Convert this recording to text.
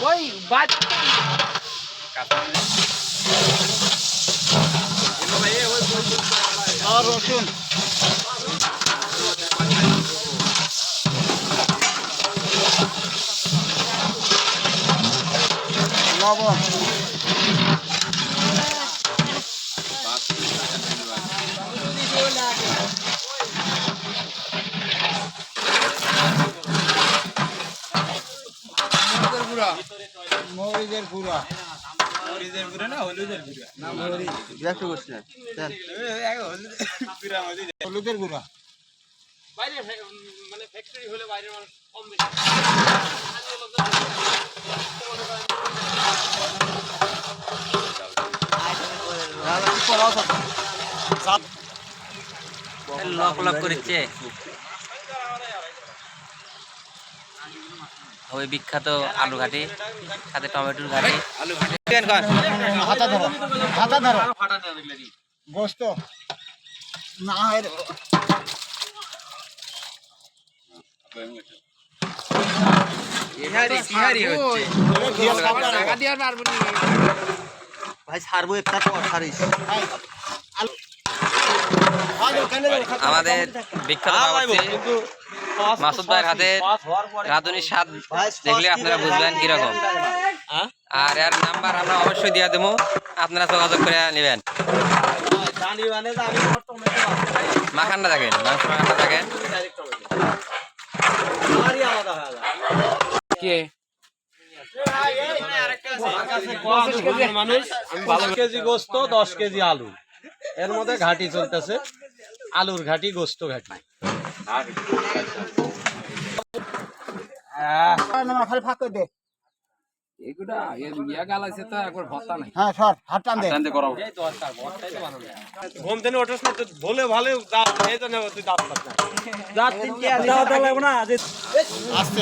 ওই আর রসুন। লবণ মরিচের গুঁড়া মরিচের গুঁড়া না হলুদের গুঁড়া না মরিচ। একটু করছি না হলুদের গুঁড়া গুঁড়া বাইরে মানে ফ্যাক্টরি হলে বাইরের মানুষ কম বেশি। লক লক করেছে। ওই বিখ্যাত আলু ঘাটি সাথে টমেটোর ঘাটি। আলু হাতা ধরো হাতা ধরো। গোস্ত। না হয় ভাই একটা আমাদের বিখ্যাত বাবুর্চি মাসুদ ভাইয়ের হাতে রাঁধুনির স্বাদ দেখলে আপনারা বুঝবেন কীরকম। আর এর নাম্বার আমরা অবশ্যই দিয়ে দেবো। আপনারা যোগাযোগ করে নেবেন। মাখানটা দেখেন মাংস মাখানটা দেখেন। কে? কেজি গোস্ত দশ কেজি আলু। এর মধ্যে ঘাটি চলতেছে। আলুর ঘাটি গোস্ত ঘাটি। খালি ফাঁক করে দে। এগুলা ইয়া গালাইছে তো একবার ভত্তা নাই হ্যাঁ সর হাত টান দে ঘুম থেকে ওঠোস না তো ভুলে ভালো দাঁত এই তুই দাও না আস্তে